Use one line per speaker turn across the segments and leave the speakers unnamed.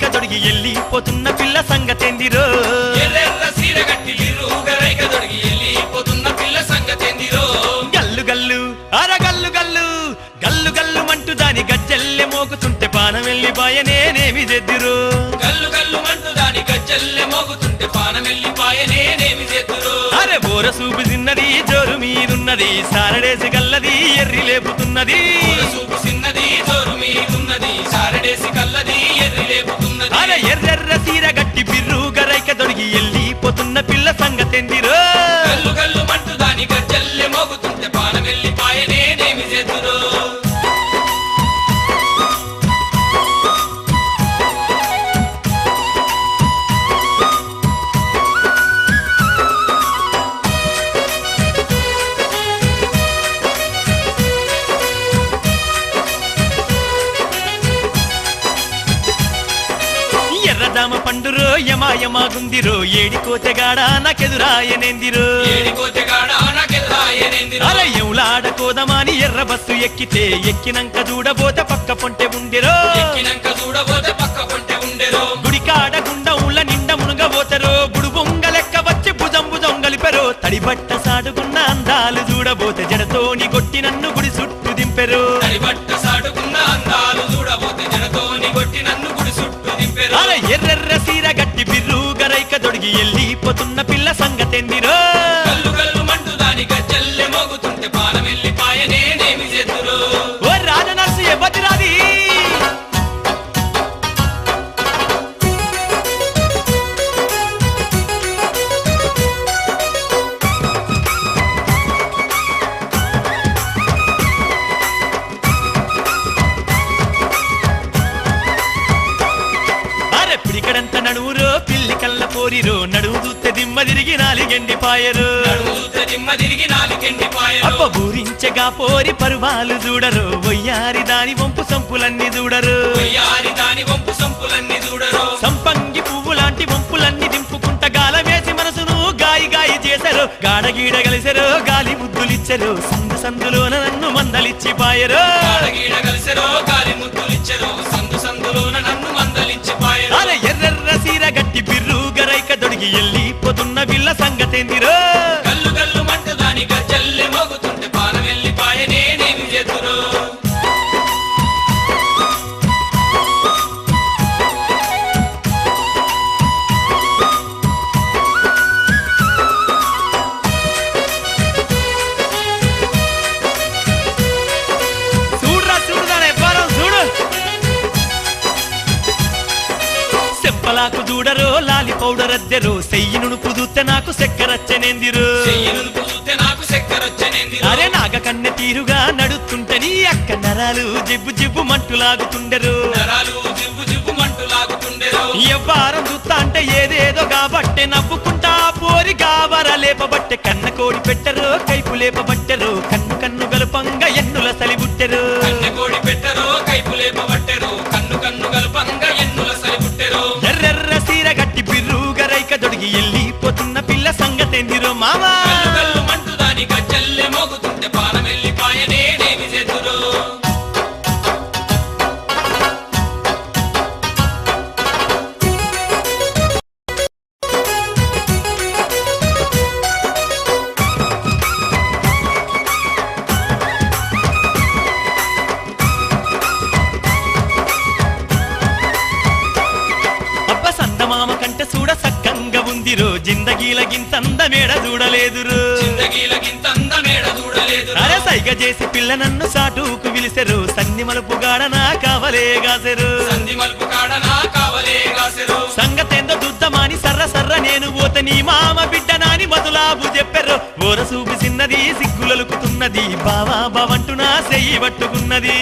బిర్రుగరైక దొడిగి
వెళ్ళిపోతున్న పిల్ల సంగతేందిరో?
గల్లు గల్లు అర గల్లు గల్లు గల్లు గల్లు మంటూ దాని గజ్జల్లె మోగుతుంటే పానం వెళ్ళిపాయ నేనేమి తెద్దిరు
గల్లు గల్లు మంటూ దాని గజ్జల్లె మోగుతుంటే పానం వెళ్ళిపాయ నేనేమి చేతురు
అరే బోర సూపు తిన్నది జోరు మీదున్నది సారడేసి గల్లది ఎర్రి లేపుతున్నది.
చూపు చిన్నది జోరు లేపుతున్నది
అరే ఎర్రెర్ర సీర గట్టి బిర్రుగరైక దొడిగి వెళ్ళిపోతున్న పిల్ల సంగతెందిరో?
గల్లు గల్లు మంటు దాని గజ్జల్లె మోగు
ఎర్రదామ పండురో యమాయమాగుందిరో ఏడికోతెగాడ నాకెదురాయనేందిరో.
ఏడికోతెగాడ నాకెదురాయనేందిరో.
అరే ఎవలాడకోదమాని ఎర్ర బస్సు ఎక్కితే ఎక్కినంక చూడబోతే పక్క పొంటె ఉండిరో. గుడికాడ గుండముల నిండ మునుగబోతరో. బుడు బొంగ లెక్క వచ్చి భుజం భుజం గలిపెరో. తడిబట్ట సాడుకున్న అందాలు చూడబోతే జడతోని కొట్టి నన్ను గుడి చుట్టూ దింపెరు.
తడిబట్ట సాటుకున్న అందాలు చూడబోతే జనతోని కొట్టి నన్ను గుడి దింపెరు.
ఎర్రెర్ర సీర గట్టి బిర్రు గరైక దొడిగి ఎల్లిపోతున్న నడువు చూస్తే దిమ్మ తిరిగి నాలిగెండి పాయరు
దిమ్మ తిరిగి నాలుగెండి పాయరు
అప్ప బూరించగా పోరి పరువాలు చూడరు వయ్యారి దాని వంపు సంపులన్నీ చూడరు
వయ్యారి దాని వంపు సంపులన్నీ చూడరు
సంపంగి పువ్వు లాంటి వంపులన్నీ దింపుకుంట గాలమేసి మనసును గాయి గాయి చేశారు గాడగీడ కలిసారు గాలి ముద్దులిచ్చారు. సందు సందులోన నన్ను మందలిచ్చి పాయరు.
గాలి ముద్దులిచ్చెరో. సందు సందులోన నన్ను మందలిచ్చి పాయరు.
ఎర్రెర్ర సీర గట్టి బిర్రు గరైక దొడిగి ఎల్లిపోతున్న వీళ్ళ సంగతేందిరో? సెప్పలాకు చూడరో లాలి పౌడర్ అద్దెరు సెయ్యిను కుదుతే నాకు సెక్కరచ్చనేందిరు. అరే నాగ కన్నె తీరుగా నడుస్తుంటే నీ అక్క నరాలు జిబ్బు జిబ్బు మంటు లాగుతుండరు ఎవ్వారం చూస్తా అంటే ఏదేదో కాబట్టే నవ్వుకుంటా పోరి గావర లేపబట్టే కన్న కోడి పెట్టరు కైపు లేపబట్టరు. సంగతేందిరో మామా గింతంద మేడ చూడలేదురు. అరే సైగ చేసి పిల్ల నన్ను సాటుకు పిలిసెరు.
సంధి మలుపు గాడ నా కావలే గాసెరు.
సంగతేందో దుద్దమాని సర్ర సర్ర నేను పోతే నీ మామ బిడ్డ నాని బదులాబు చెప్పారు ఓర సూపి చిన్నది సిగ్గులలుకుతున్నది. బావా బావంటూ నా సెయ్యి పట్టుకున్నది.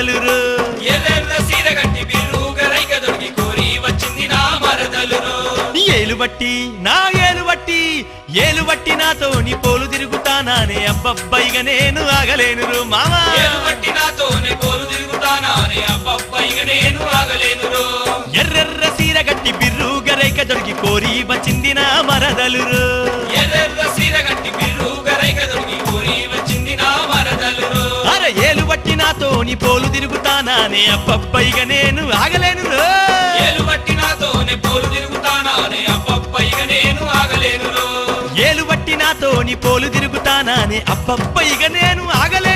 మరదలురు.
దొరికి కోరి వచ్చింది నా మరదలురు.
నా ఏలు బట్టి ఏలు బట్టి నాతో నీ పోలు తిరుగుతానానే అబ్బబ్బైగా నేను ఆగలేను మామా.
ఏలు బట్టి నాతోనే పోలు తిరుగుతానా అనే అబ్బబ్బ ఇక నేను ఆగలేనురో.
ఎర్రెర్ర సీర గట్టి బిర్రు గరైక దొడిగి కోరి వచ్చింది నా మరదలు నాతోని పోలు తిరుగుతానానే అబ్బబ్బైగా నేను ఆగలేను.
ఏలు బట్టి నాతోనే పోలు తిరుగుతానానే అప్పప్పైగా నేను ఆగలేను
ఏలు బట్టి నాతోని పోలు తిరుగుతానానే అబ్బబ్బైగా నేను ఆగలేను